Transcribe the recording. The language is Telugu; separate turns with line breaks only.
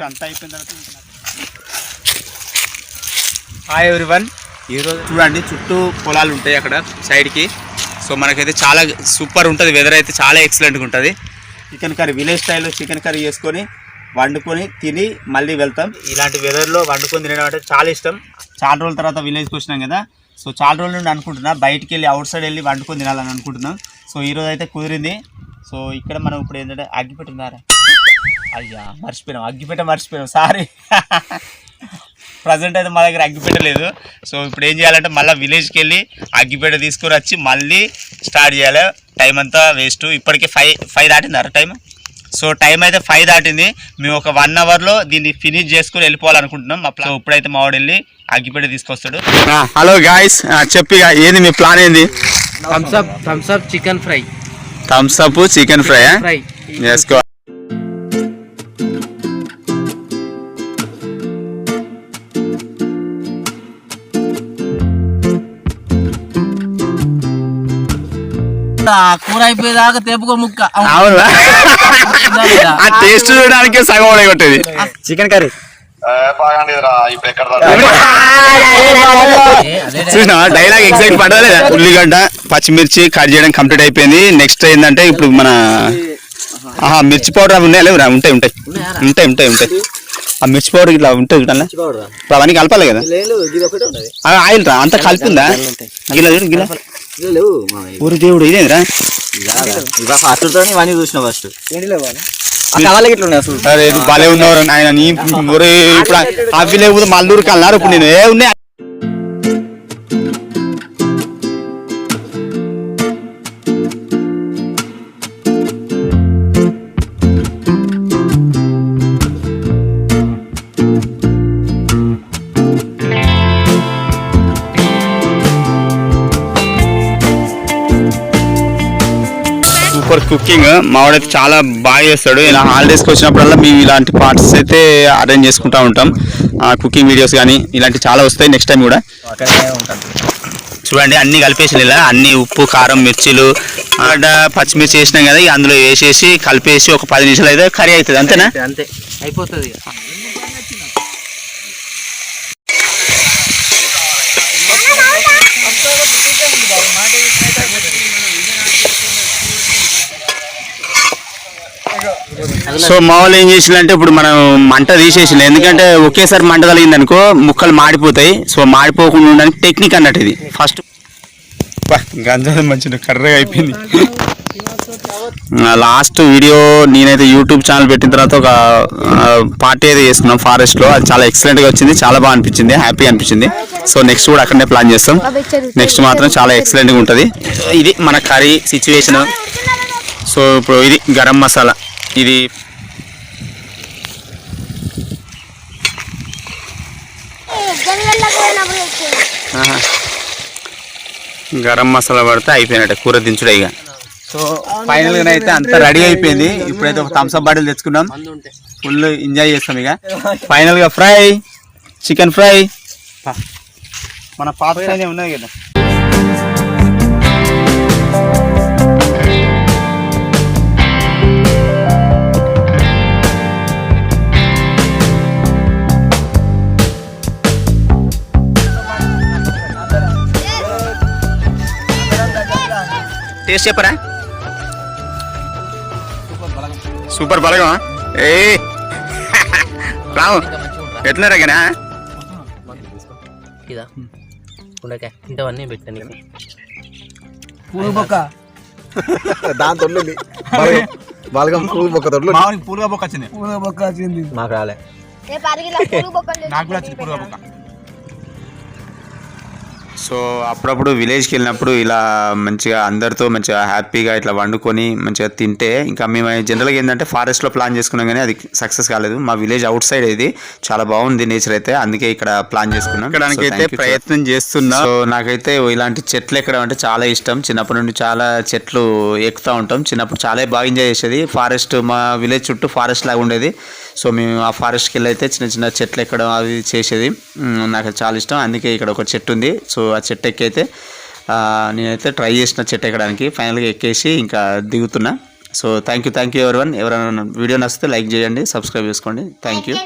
అంతా అయిపోయిన తర్వాత హాయ్ ఎవ్రీవన్ ఈరోజు చూడండి చుట్టూ పొలాలు ఉంటాయి అక్కడ సైడ్కి సో మనకైతే చాలా సూపర్ ఉంటుంది వెదర్ అయితే చాలా ఎక్సలెంట్గా ఉంటుంది. చికెన్ కర్రీ విలేజ్ స్టైల్లో చికెన్ కర్రీ చేసుకొని వండుకొని తిని మళ్ళీ వెళ్తాం. ఇలాంటి వెదర్లో వండుకొని తినడం అంటే చాలా ఇష్టం. చాలా రోజుల తర్వాత విలేజ్కి వచ్చినాం కదా. సో చాలా రోజుల నుండి అనుకుంటున్నా బయటికి వెళ్ళి అవుట్ సైడ్ వెళ్ళి వండుకొని తినాలని అనుకుంటున్నాం. సో ఈరోజు అయితే కుదిరింది. సో ఇక్కడ మనం ఇప్పుడు ఏంటంటే అగ్గిపెట్టున్నారా అయ్యా మర్చిపోయినాం. అగ్గిపెట్ట మర్చిపోయాం సారీ ప్రజెంట్ అయితే మా దగ్గర అగ్గిపెట్ట లేదు. సో ఇప్పుడు ఏం చేయాలంటే మళ్ళీ విలేజ్కి వెళ్ళి అగ్గిపెట్ట తీసుకొని వచ్చి మళ్ళీ స్టార్ట్ చేయాలి. టైం అంతా వేస్ట్ ఇప్పటికే ఫైవ్ ఫైవ్ దాటిందారా టైం సో టైం అయితే ఫైవ్ దాటింది. మేము ఒక వన్ అవర్లో దీన్ని ఫినిష్ చేసుకుని వెళ్ళిపోవాలనుకుంటున్నాం. మా ప్లాన్ ఇప్పుడైతే మా వాడు వెళ్ళి అగ్గిపెట్ట తీసుకొస్తాడు. హలో గాయస్ చెప్పి ఏంది మీ ప్లాన్ ఏంది?
Thums Up Thums Up chicken fry
Thums Up chicken fry
fry కూర అయిపోయేదాకా తెప్పుకో ముక్క.
అవునా? ఆ టేస్ట్ చూడడానికి సగం కొట్టేది చికెన్ కర్రీ చూసినా డైలాగ్ ఎగ్జాక్ట్ పడదా ఉల్లిగడ్డ పచ్చిమిర్చి కట్ చేయడం కంప్లీట్ అయిపోయింది. నెక్స్ట్ ఏంటంటే ఇప్పుడు మన ఆహా మిర్చి పౌడర్ అవి ఉన్నాయి? లేవురా ఉంటాయి ఉంటాయి. ఉంటాయి ఉంటాయి ఉంటాయి. ఆ మిర్చి పౌడర్ ఇట్లా ఉంటాయి చూడాలి ఇప్పుడు అవన్నీ కలపాలి కదా? ఆ, ఆయిల్ రా అంతా కలిపిందా? గిలా చూడు ఊరి దేవుడు ఇదేంద్రా?
ఇవన్నీ చూసిన ఫస్ట్
ఇది భలే ఉన్నవారు ఆయన నీ ఇప్పుడు అవి లేవు మల్లూరుకి అన్నారు ఇప్పుడు నేను ఏ ఉన్నాయి? సూపర్ కుకింగ్ మావాడైతే చాలా బాగా చేస్తాడు. ఇలా హాలిడేస్కి వచ్చినప్పుడల్లా మేము ఇలాంటి పార్ట్స్ అయితే అరేంజ్ చేసుకుంటూ ఉంటాం. కుకింగ్ వీడియోస్ కానీ ఇలాంటి చాలా వస్తాయి నెక్స్ట్ టైం కూడా. చూడండి అన్నీ కలిపేసి ఇలా. అన్ని ఉప్పు కారం మిర్చిలు ఆడ పచ్చిమిర్చి వేసినాం కదా అందులో వేసేసి కలిపేసి ఒక పది నిమిషాలు అయితే కర్రీ అవుతుంది. అంతేనా?
అంతే. అయిపోతుంది
సో మా వాళ్ళు ఏం చేసిందంటే ఇప్పుడు మనం మంట తీసేసింది ఎందుకంటే ఒకేసారి మంట కలిగింది అనుకో ముక్కలు మాడిపోతాయి. సో మాడిపోకుండా ఉండడానికి టెక్నిక్ అన్నట్టు ఇది. ఫస్ట్ గంజా మంచి కర్రగా అయిపోయింది. లాస్ట్ వీడియో నేనైతే యూట్యూబ్ ఛానల్ పెట్టిన తర్వాత ఒక పార్టీ అయితే చేసుకున్నాం ఫారెస్ట్లో. అది చాలా ఎక్సలెంట్గా వచ్చింది. చాలా బాగా అనిపించింది. హ్యాపీ అనిపించింది. సో నెక్స్ట్ కూడా అక్కడనే ప్లాన్ చేస్తాం. నెక్స్ట్ మాత్రం చాలా ఎక్సలెంట్గా ఉంటుంది. ఇది మన కర్రీ సిచ్యువేషన్ సో ఇప్పుడు ఇది గరం మసాలా. ఇది. గరం మసాలా పడితే అయిపోయినట్టే కూర దించుడే ఇక. సో ఫైనల్గా అయితే అంతా రెడీ అయిపోయింది. ఇప్పుడైతే ఒక థమ్స్ అప్ బాటిల్ తెచ్చుకున్నాం ఫుల్ ఎంజాయ్ చేస్తాం ఇక. ఫైనల్గా ఫ్రై చికెన్ ఫ్రై మన పాత ఉన్నది కదా. టేస్ట్ చెప్పరా? సూపర్ బలగమా ఏ రాము ఎట్లరా కానీ
ఇదా. ఉండక ఇంతవన్నీ పెట్టాను నీకు.
దాని తొల్లింది బలగం. పూలు బొక్క తొడ్లు
పూలుగా బొక్క వచ్చింది.
మాకు రాలే.
రేపు అరిగిలో పురుగు బొక్కలు
నాకు కూడా వచ్చింది బొక్క. సో అప్పుడప్పుడు విలేజ్కి వెళ్ళినప్పుడు ఇలా మంచిగా అందరితో మంచిగా హ్యాపీగా ఇట్లా వండుకొని మంచిగా తింటే ఇంకా మేము జనరల్గా ఏంటంటే ఫారెస్ట్లో ప్లాన్ చేసుకున్నాం కానీ అది సక్సెస్ కాలేదు. మా విలేజ్ అవుట్ సైడ్ ఇది. చాలా బాగుంది నేచర్ అయితే. అందుకే ఇక్కడ ప్లాన్ చేసుకున్నాం. అయితే ప్రయత్నం చేస్తున్నా. సో నాకైతే ఇలాంటి చెట్లు ఎక్కడం అంటే చాలా ఇష్టం. చిన్నప్పటి నుండి చాలా చెట్లు ఎక్కుతూ ఉంటాం. చిన్నప్పుడు చాలా బాగా ఎంజాయ్ చేసేది. ఫారెస్ట్ మా విలేజ్ చుట్టూ ఫారెస్ట్ లాగా ఉండేది. సో మేము ఆ ఫారెస్ట్కి వెళ్ళి అయితే చిన్న చిన్న చెట్లు ఎక్కడం అవి చేసేది. నాకు చాలా ఇష్టం. అందుకే ఇక్కడ ఒక చెట్టు ఉంది. సో ఆ చెట్టు ఎక్కైతే నేనైతే ట్రై చేసిన చెట్టు ఎక్కడానికి ఫైనల్గా ఎక్కేసి ఇంకా దిగుతున్నా. So thank you thank you ఎవరి వన్ ఎవరైనా వీడియో నచ్చితే లైక్ చేయండి సబ్స్క్రైబ్ చేసుకోండి. Thank you